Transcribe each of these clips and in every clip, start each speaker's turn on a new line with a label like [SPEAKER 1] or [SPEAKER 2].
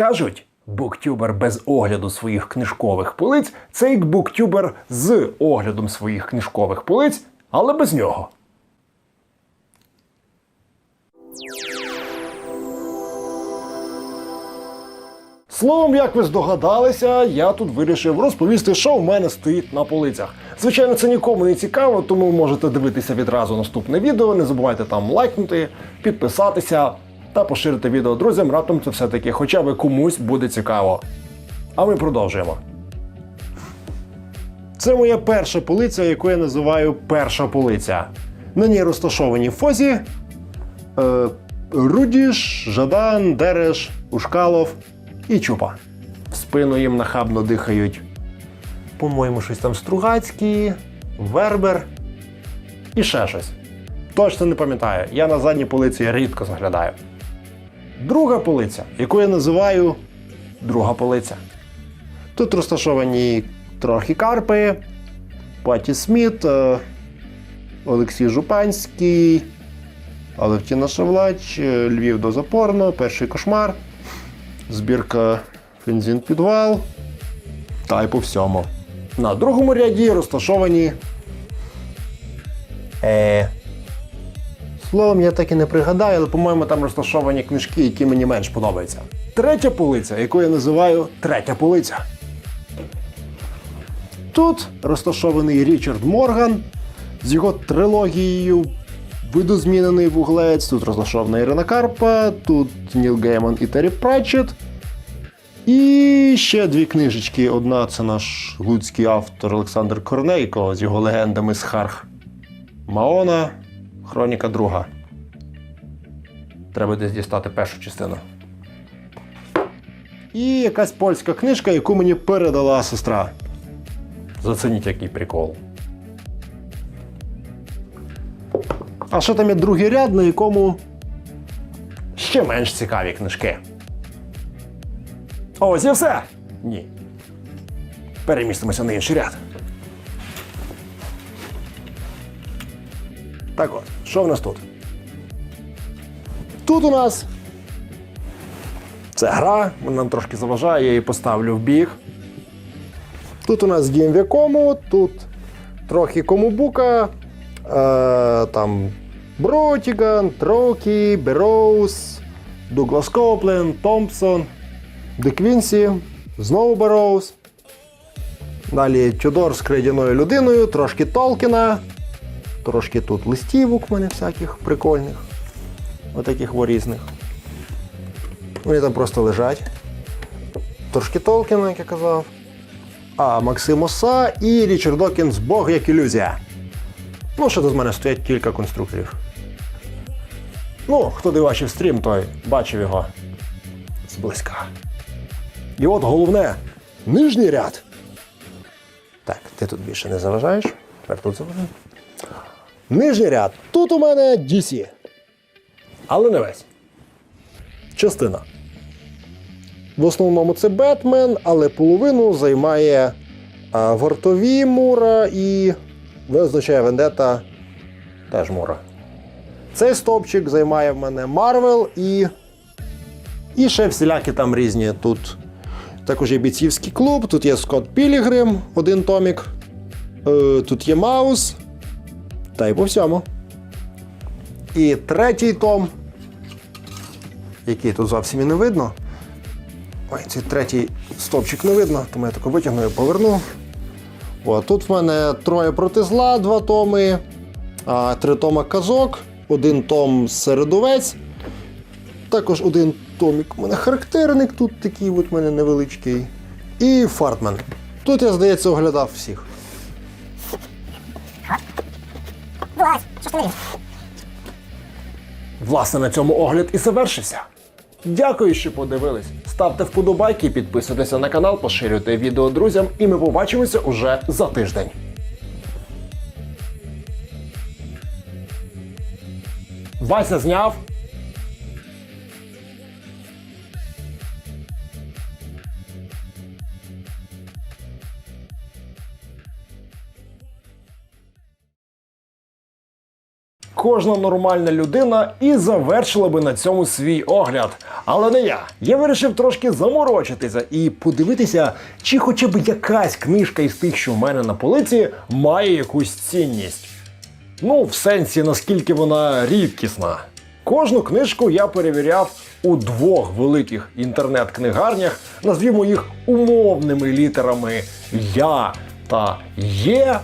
[SPEAKER 1] Кажуть, буктюбер без огляду своїх книжкових полиць це як буктюбер з оглядом своїх книжкових полиць, але без нього. Словом, як ви здогадалися, я тут вирішив розповісти, що в мене стоїть на полицях. Звичайно, це нікому не цікаво, тому можете дивитися відразу наступне відео. Не забувайте там лайкнути, підписатися та поширити відео друзям. Раптом це все-таки хоча б комусь буде цікаво. А ми продовжуємо. Це моя перша полиця, яку я називаю перша полиця. На ній розташовані Фозі, е, Рудіш, Жадан, Дереш, Ушкалов і Чупа. В спину їм нахабно дихають. По-моєму, щось там Стругацький, Вербер і ще щось. Точно не пам'ятаю. Я на задній полиці рідко заглядаю. Друга полиця, яку я називаю друга полиця. Тут розташовані трохи Карпи, Паті Сміт, е, Олексій Жупанський, Алевтіна Шавлач, е, Львів до Запорно, Перший кошмар, збірка Фензін Підвал та й по всьому. На другому ряді розташовані. Е... Словом, я так і не пригадаю, але, по-моєму, там розташовані книжки, які мені менш подобаються. Третя полиця, яку я називаю третя полиця. Тут розташований Річард Морган з його трилогією Видозмінений вуглець. Тут розташована Ірина Карпа, тут Ніл Гейман і Террі Пратчет. І ще дві книжечки. Одна це наш луцький автор Олександр Корнейко з його легендами з Харх. Маона, Хроніка друга. Треба десь дістати першу частину. І якась польська книжка, яку мені передала сестра. Зацініть, який прикол. А що там є другий ряд, на якому ще менш цікаві книжки. Ось і все. Ні. Перемістимося на інший ряд. Так от, що в нас тут? Тут у нас це гра, вона нам трошки заважає, я її поставлю в біг. Тут у нас дім в тут трохи комубука, е, там Бротіган, Трокі, Бероуз, Дуглас Коплен, Томпсон, Деквінсі, знову Бероуз. Далі Тюдор з крейдяною людиною, трошки Толкіна, трошки тут листівок в мене всяких прикольних. Отаких різних. Вони там просто лежать. Трошки Толкіна, як я казав. А Максим Оса і Річард Докінс Бог як ілюзія. Ну, ще до мене стоять кілька конструкторів. Ну, хто дивачив стрім, той бачив його зблизька. І от головне нижній ряд. Так, ти тут більше не заважаєш. Тепер тут заважаю. Нижній ряд. Тут у мене DC. Але не весь. Частина. В основному це Бетмен, але половину займає а, вартові Мура і визначає Вендета теж Мура. Цей стовпчик займає в мене Марвел і. І ще всілякі там різні. Тут також є бійцівський клуб, тут є Скотт Пілігрим, один томік. Е, тут є Маус. Та й по всьому. І третій том, який тут зовсім і не видно. Ой, цей третій стовпчик не видно, тому я тако витягну і поверну. О, тут в мене троє проти зла, два томи, а, три тома казок, один том середовець. Також один томік у мене характерник, тут такий от у мене невеличкий. І Фартмен. Тут я, здається, оглядав всіх. Власне, на цьому огляд і завершився. Дякую, що подивились. Ставте вподобайки, підписуйтеся на канал, поширюйте відео друзям, і ми побачимося уже за тиждень. Вася зняв. Кожна нормальна людина і завершила би на цьому свій огляд. Але не я. Я вирішив трошки заморочитися і подивитися, чи хоча б якась книжка із тих, що в мене на полиці, має якусь цінність. Ну, в сенсі, наскільки вона рідкісна. Кожну книжку я перевіряв у двох великих інтернет-книгарнях, назвімо їх умовними літерами Я та Є,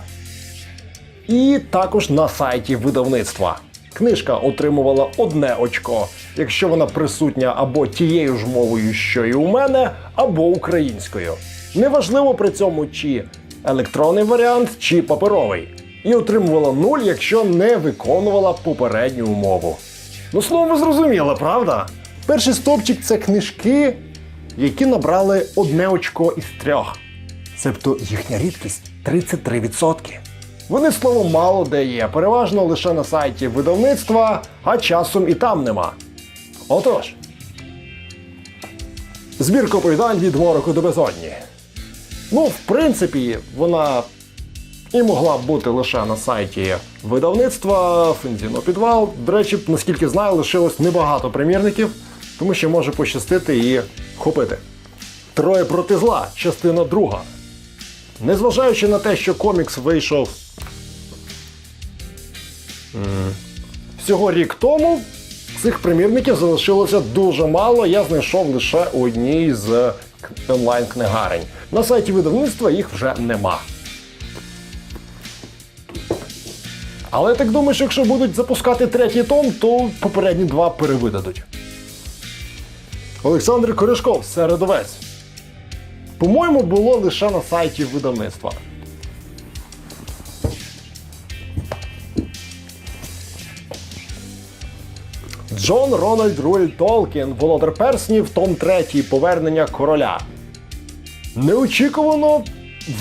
[SPEAKER 1] і також на сайті видавництва. Книжка отримувала одне очко, якщо вона присутня або тією ж мовою, що і у мене, або українською. Неважливо при цьому, чи електронний варіант, чи паперовий. І отримувала нуль, якщо не виконувала попередню умову. Ну, слово, ви зрозуміли, правда? Перший стовпчик це книжки, які набрали одне очко із трьох. Себто їхня рідкість 33%. Вони словом мало де є, переважно лише на сайті видавництва, а часом і там нема. Отож. Збірка оповідань від мороку до безодні. Ну, в принципі, вона і могла б бути лише на сайті видавництва Фензіно Підвал. До речі, наскільки знаю, лишилось небагато примірників, тому що може пощастити і вхопити. Троє проти зла, частина друга. Незважаючи на те, що комікс вийшов всього рік тому, цих примірників залишилося дуже мало. Я знайшов лише одній з онлайн-книгарень. На сайті видавництва їх вже нема. Але я так думаю, що якщо будуть запускати третій том, то попередні два перевидадуть. Олександр Корешков, середовець. По-моєму, було лише на сайті видавництва. Джон Рональд Руель Толкін, Володар Перснів, Том 3. Повернення короля. Неочікувано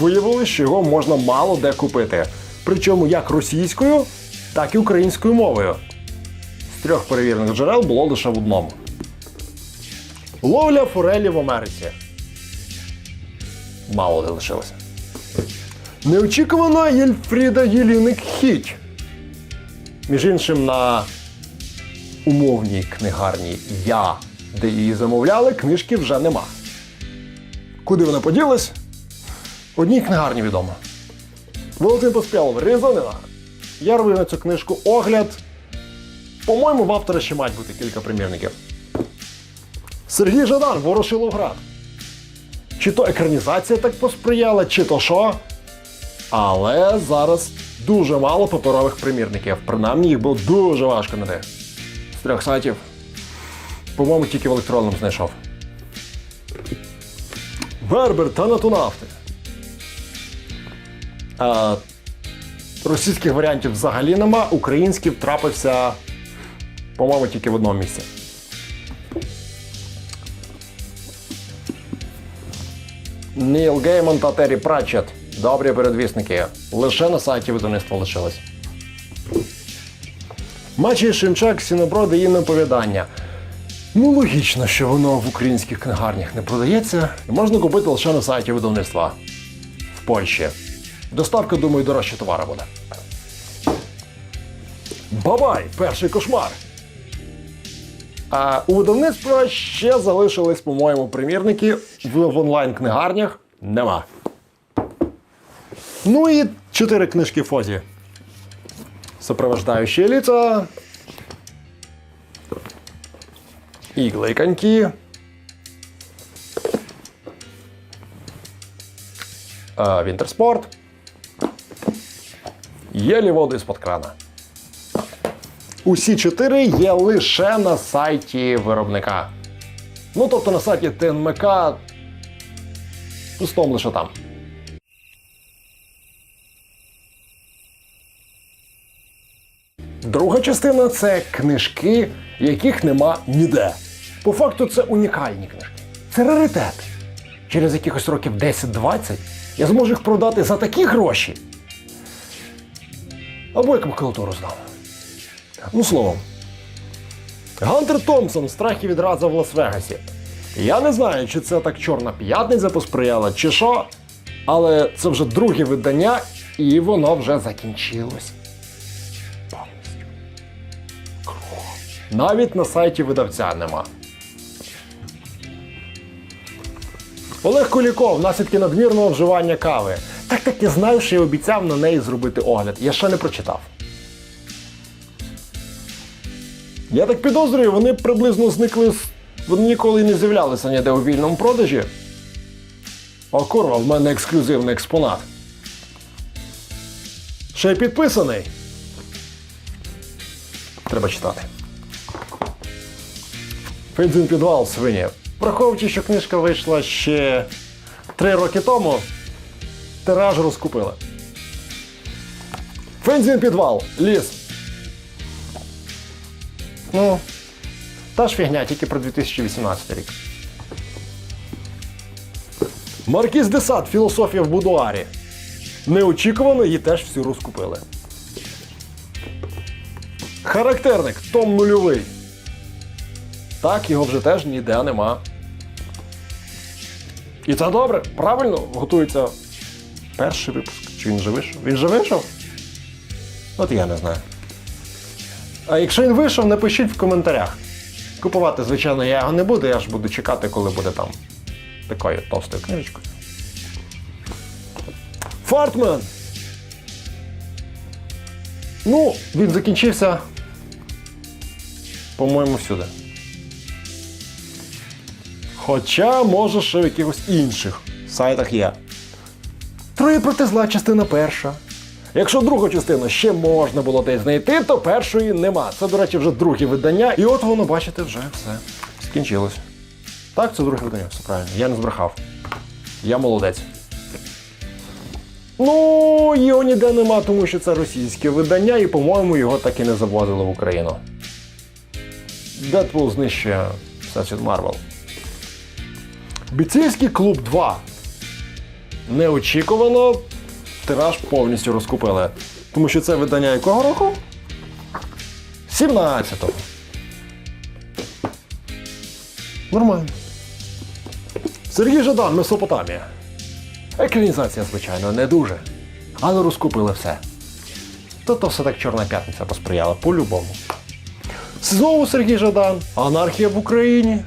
[SPEAKER 1] виявилось, що його можна мало де купити. Причому як російською, так і українською мовою. З трьох перевірених джерел було лише в одному. Ловля форелі в Америці. Мало де лишилося. Неочікувано Єльфріда Єліник Хіч. Між іншим, на умовній книгарні Я, де її замовляли, книжки вже нема. Куди вона поділась? Одній книгарні відомо. Валентин Поспілов, Різанина. Я робив на цю книжку огляд. По-моєму, в автора ще мають бути кілька примірників. Сергій Жадан, Ворошиловград. Чи то екранізація так посприяла, чи то що. Але зараз дуже мало паперових примірників. Принаймні їх було дуже важко знайти. З трьох сайтів. По-моєму, тільки в електронному знайшов. Бербер та натунавти. А, російських варіантів взагалі нема, український трапився, по-моєму, тільки в одному місці. Ніл Гейман та Террі Пратчет. Добрі передвісники. Лише на сайті видавництва лишилось. Мачі Шимчак, Сіноброди і оповідання. Ну, логічно, що воно в українських книгарнях не продається можна купити лише на сайті видавництва в Польщі. Доставка, думаю, дорожче товара буде. Бабай! Перший кошмар. А у видавництва ще залишились, по-моєму, примірники в, онлайн-книгарнях нема. Ну і чотири книжки Фозі. Сопровождающие лица. Иглы и коньки. Вінтерспорт. Єлі воду із-под крана. Усі чотири є лише на сайті виробника. Ну, тобто на сайті ТНМК. Пустом лише там. Друга частина це книжки, яких нема ніде. По факту, це унікальні книжки. Це раритети. Через якихось років 10-20 я зможу їх продати за такі гроші. Або як макулатуру здав. Ну, словом. Гантер Томпсон страх і відразу в Лас-Вегасі. Я не знаю, чи це так Чорна п'ятниця посприяла, чи що, але це вже друге видання, і воно вже закінчилось. Навіть на сайті видавця нема. Олег Куліков, наслідки надмірного вживання кави. Так так я знаю, що я обіцяв на неї зробити огляд. Я ще не прочитав. Я так підозрюю, вони приблизно зникли. Вони ніколи не з'являлися ніде у вільному продажі. О, курва, в мене ексклюзивний експонат. Ще й підписаний. Треба читати. Фензин підвал свині. Враховуючи, що книжка вийшла ще три роки тому, тираж розкупили. Фензін підвал. Ліс. Ну, та ж фігня, тільки про 2018 рік. Маркіз де Сад, філософія в будуарі. Неочікувано її теж всю розкупили. Характерник Том нульовий. Так, його вже теж ніде нема. І це добре, правильно готується перший випуск. Чи він вже вийшов? Він вже вийшов? От я не знаю. А якщо він вийшов, напишіть в коментарях. Купувати, звичайно, я його не буду, я ж буду чекати, коли буде там такою товстою книжечкою. Фартмен! Ну, він закінчився. По-моєму, всюди. Хоча, може, ще в якихось інших сайтах є. Троє проти зла, частина перша. Якщо другу частину ще можна було десь знайти, то першої нема. Це, до речі, вже друге видання. І от воно, бачите, вже все скінчилось. Так, це друге видання, все правильно. Я не збрехав. Я молодець. Ну, його ніде нема, тому що це російське видання, і, по-моєму, його так і не завозили в Україну. Дедпул знищує Всесвіт Марвел. Бійцівський клуб 2. Неочікувано тираж повністю розкупили. Тому що це видання якого року? 17-го. Нормально. Сергій Жадан, Месопотамія. Екранізація, звичайно, не дуже. Але розкупили все. То то все так Чорна п'ятниця посприяла по-любому. Знову Сергій Жадан. Анархія в Україні.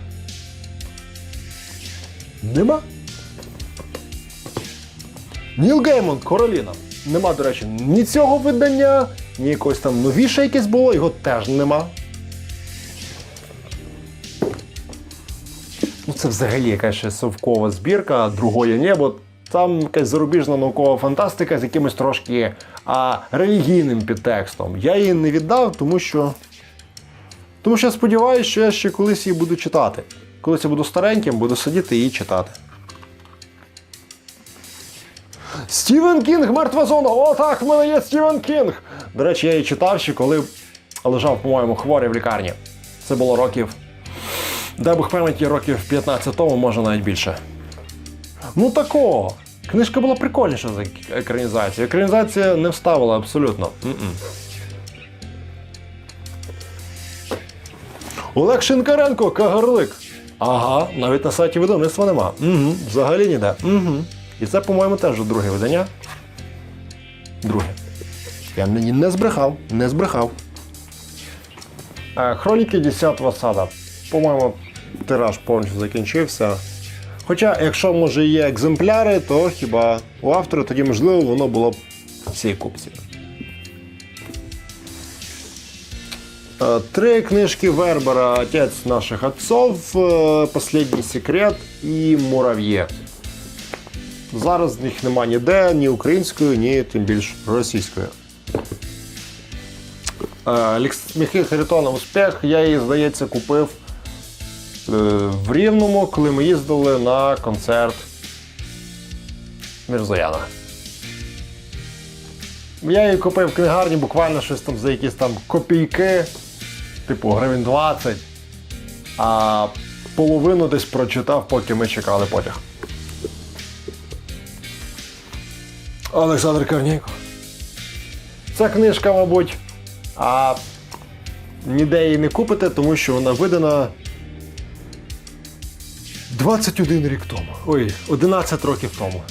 [SPEAKER 1] Нема. Ніл Геймон, Короліна. Нема, до речі, ні цього видання, ні якось там новіше якесь було, його теж нема. Ну, це взагалі якась ще совкова збірка, другое небо. Там якась зарубіжна наукова фантастика з якимось трошки а, релігійним підтекстом. Я її не віддав, тому що. Тому що я сподіваюся, що я ще колись її буду читати. Колись я буду стареньким, буду сидіти і читати. Стівен Кінг, мертва зона! О, так, в мене є Стівен Кінг! До речі, я її читав ще, коли лежав, по-моєму, хворий в лікарні. Це було років. Дай Бог пам'яті років 15 тому, може навіть більше. Ну такого. Книжка була прикольніша за екранізацію. Екранізація не вставила абсолютно. М-м. Олег Шинкаренко, Кагарлик. Ага, навіть на сайті видавництва нема. Угу, взагалі ніде. Угу. І це, по-моєму, теж друге видання. Друге. Я мені не збрехав, не збрехав. Е, Хроніки 10-го сада. По-моєму, тираж повністю закінчився. Хоча, якщо може є екземпляри, то хіба у автора тоді, можливо, воно було б в цій купці. Е, Три книжки Вербера Отець наших отцов, е, Последній секрет і Мурав'є. Зараз їх нема ніде, ні українською, ні тим більш російською. Е, Лекс- Харитонов успіх. Я її, здається, купив е, в Рівному, коли ми їздили на концерт Мірзояна. Я її купив в книгарні буквально щось там за якісь там копійки, типу гривень 20, а половину десь прочитав, поки ми чекали потяг. Олександр Корнієнко. Ця книжка, мабуть, а ніде її не купите, тому що вона видана 21 рік тому. Ой, 11 років тому.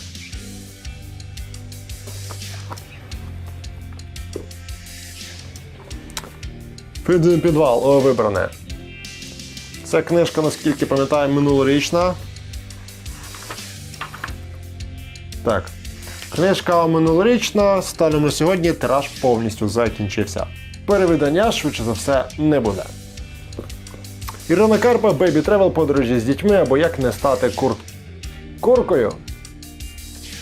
[SPEAKER 1] Під, підвал, о, вибране. Це книжка, наскільки пам'ятаю, минулорічна. Так. Книжка минулорічна, станом на сьогодні тираж повністю закінчився. Перевидання, швидше за все, не буде. Ірина Карпа, Бейбі Тревел, подорожі з дітьми або як не стати курт... куркою.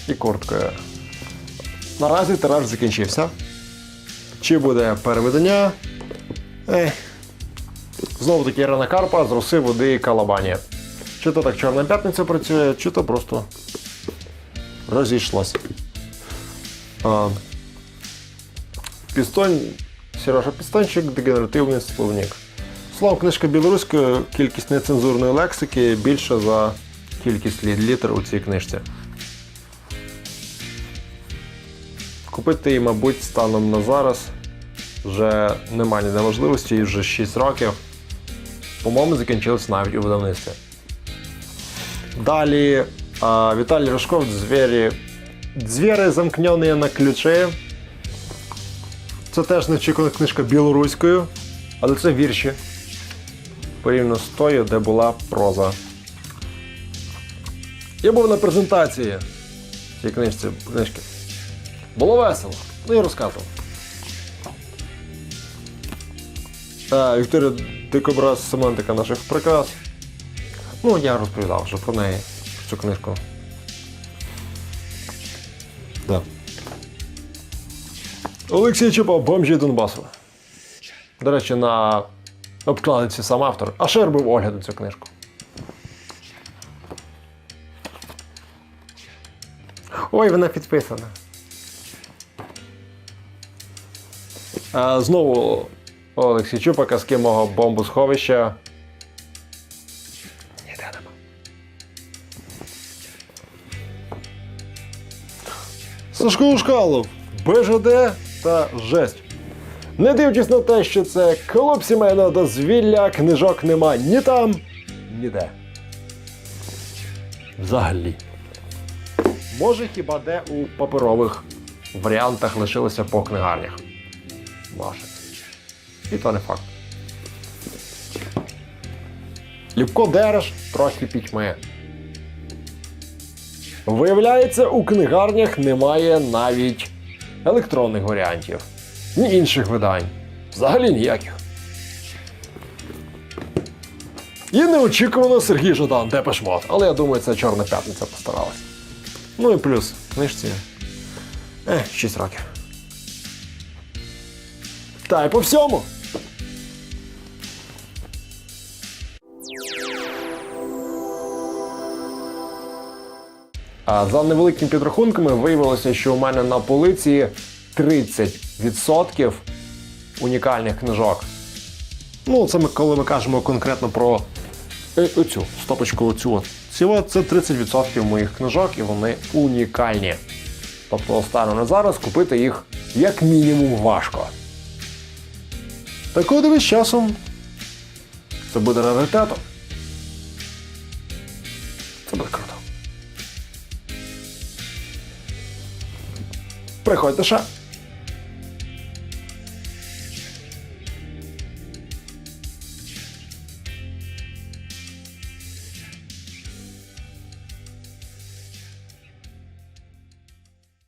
[SPEAKER 1] І курткою. Наразі тираж закінчився. Чи буде переведення? Ех. Знову таки Ірина Карпа з роси води і калабані. Чи то так Чорна п'ятниця працює, чи то просто розійшлося. Пістонь, Сережа Пістончик, дегенеративний словник. Словом, книжка білоруською, кількість нецензурної лексики більша за кількість літер у цій книжці. Купити її, мабуть, станом на зараз вже немає ніде можливості, і вже 6 років. По-моєму, закінчилось навіть у видавництві. Далі Віталій Рожков «Звірі, Звіри замкнені на ключі. Це теж неочікувана книжка білоруською, але це вірші. Порівняно з тою, де була проза. Я був на презентації цієї книжці, книжки. Було весело. Ну і розказував. А, Вікторія Дикобраз семантика наших прикрас. Ну, я розповідав вже про неї, про цю книжку. Да. Олексій Чупа, бомжі Донбасу. До речі, на обкладинці сам автор, а ще робив огляд на цю книжку. Ой, вона підписана. А, знову Олексій Чупа, казки мого бомбосховища. Сашко Ушкалов, БЖД та жесть. Не дивлячись на те, що це клуб сімейного дозвілля, книжок нема ні там, ніде. Взагалі. Може, хіба де у паперових варіантах лишилося по книгарнях. Може. І то не факт. Ліпко Дереш трохи пітьми. Виявляється, у книгарнях немає навіть електронних варіантів, ні інших видань. Взагалі ніяких. І неочікувано Сергій Жадан, Депешмот. Але я думаю, це Чорна п'ятниця постаралась. Ну і плюс, книжці. Ех, 6 років. Та й по всьому. За невеликими підрахунками виявилося, що у мене на полиці 30% унікальних книжок. Ну, це ми коли ми кажемо конкретно про е, оцю стопочку, оцю. от. Це 30% моїх книжок, і вони унікальні. Тобто, станом на зараз купити їх як мінімум важко. Так от з часом це буде раритетом. Приходьте ще.